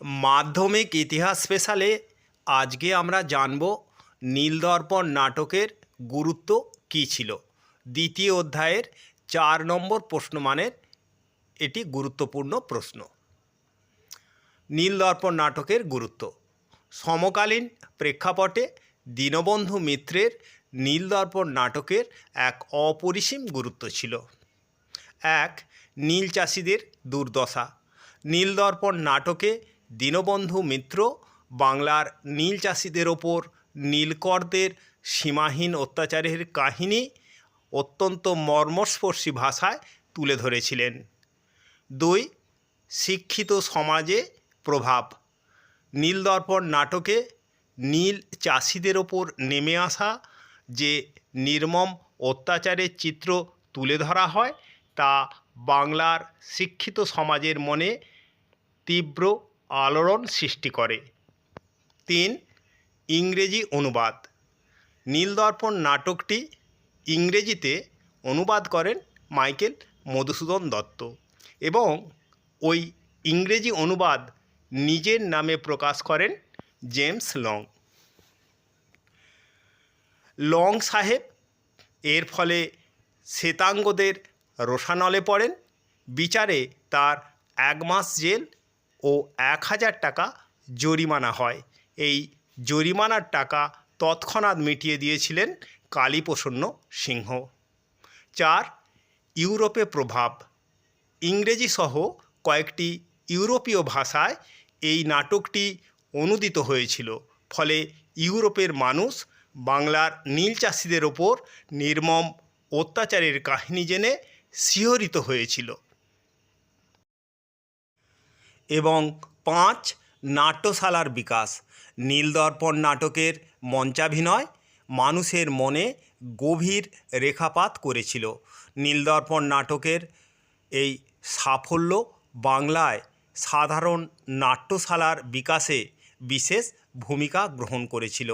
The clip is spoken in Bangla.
মাধ্যমিক ইতিহাস স্পেশালে আজকে আমরা জানব নীলদর্পণ নাটকের গুরুত্ব কী ছিল। দ্বিতীয় অধ্যায়ের চার নম্বর প্রশ্নমানের এটি গুরুত্বপূর্ণ প্রশ্ন। নীলদর্পণ নাটকের গুরুত্ব। সমকালীন প্রেক্ষাপটে দীনবন্ধু মিত্রের নীলদর্পণ নাটকের এক অপরিসীম গুরুত্ব ছিল। এক, নীল চাষিদের দুর্দশা। নীলদর্পণ নাটকে দীনবন্ধু মিত্র, বাংলার নীল চাষিদের ওপর নীলকরদের সীমাহীন অত্যাচারের কাহিনী অত্যন্ত মর্মস্পর্শী ভাষায় তুলে ধরেছিলেন। দুই, শিক্ষিত সমাজে প্রভাব। নীলদর্পণ নাটকে নীল চাষিদের ওপর নেমে আসা যে নির্মম অত্যাচারের চিত্র তুলে ধরা হয়, তা বাংলার শিক্ষিত সমাজের মনে তীব্র আলোড়ন সৃষ্টি করে। তিন, ইংরেজি অনুবাদ। নীলদর্পণ নাটকটি ইংরেজিতে অনুবাদ করেন মাইকেল মধুসূদন দত্ত এবং ওই ইংরেজি অনুবাদ নিজের নামে প্রকাশ করেন জেমস লং। লং সাহেব এর ফলে শ্বেতাঙ্গদের রোষানলে পড়েন, বিচারে তার এক মাস জেল ও এক হাজার টাকা জরিমানা হয়। এই জরিমানার টাকা তৎক্ষণাৎ মিটিয়ে দিয়েছিলেন কালীপ্রসন্ন সিংহ। চার, ইউরোপে প্রভাব। ইংরেজি সহ কয়েকটি ইউরোপীয় ভাষায় এই নাটকটি অনুদিত হয়েছিল। ফলে ইউরোপের মানুষ বাংলার নীল চাষিদের ওপর নির্মম অত্যাচারের কাহিনী জেনে শিহরিত হয়েছিল। এবং পাঁচ নাট্যশালার বিকাশ। নীলদর্পণ নাটকের মঞ্চাভিনয় মানুষের মনে গভীর রেখাপাত করেছিল। নীলদর্পণ নাটকের এই সাফল্য বাংলায় সাধারণ নাট্যশালার বিকাশে বিশেষ ভূমিকা গ্রহণ করেছিল।